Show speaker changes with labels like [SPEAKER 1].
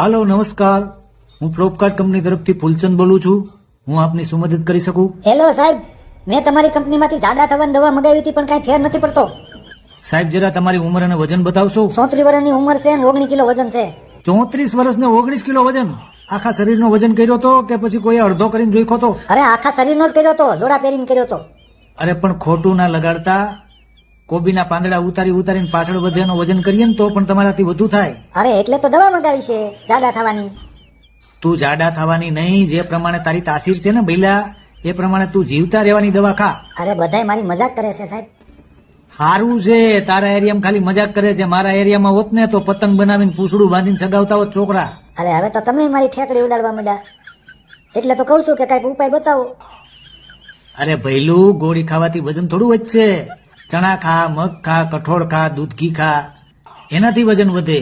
[SPEAKER 1] હાલો નમસ્કાર. હું ફ્લોપકાર્ટ કંપની તરફથી ફૂલચંદ બોલું છું. હું આપની શું મદદ કરી શકું?
[SPEAKER 2] હેલો સાહેબ. મેં તમારી કંપનીમાંથી જાડા થવાની દવા મગાવી હતી પણ કાંઈ ફેર નથી પડતો.
[SPEAKER 1] સાહેબ જરા તમારી ઉંમર અને વજન બતાવશો.
[SPEAKER 2] સોત્રી વર્ષની ઉંમર છે અને ઓગણીસ કિલો વજન છે.
[SPEAKER 1] ચોત્રીસ વર્ષ ને ઓગણીસ કિલો વજન? આખા શરીરનો વજન કર્યો હતો કે પછી કોઈ અડધો કરીને જોઈખો તો
[SPEAKER 2] અરે આખા શરીરનો જ કર્યો હતો જોડા પહેરીને કર્યો હતો
[SPEAKER 1] અરે પણ ખોટું ના લગાડતા. કોબીના પાંદડા ઉતારી ઉતારીને પાછળ વધેનો વજન કરીએ ને તો પણ તમારાથી વધુ થાય.
[SPEAKER 2] અરે એટલે તો દવા મંગાવી છે જાડા થવાની.
[SPEAKER 1] તું જાડા થવાની નહીં જે પ્રમાણે તારી તાસીર છે ને બૈલા એ પ્રમાણે તું જીવતા રહેવાની દવા ખા.
[SPEAKER 2] અરે બધાય મારી મજાક કરે છે સાહેબ.
[SPEAKER 1] સારું છે તારા એરિયામાં ખાલી મજાક કરે છે. મારા એરિયામાં હોત ને તો પતંગ બનાવીને પૂછડું બાંધીને સગાવતા હોત છોકરા.
[SPEAKER 2] અરે હવે તો તમે મારી ઠેકડી ઉડાડવા માંડ્યા. એટલે તો કહું છું કે કાંઈક ઉપાય બતાવો.
[SPEAKER 1] અરે ભૈલું ગોળી ખાવાથી વજન થોડું વધશે. ચણા ખા મગ ખા કઠોળ ખા દૂધકી ખા. એનાથી વજન વધે.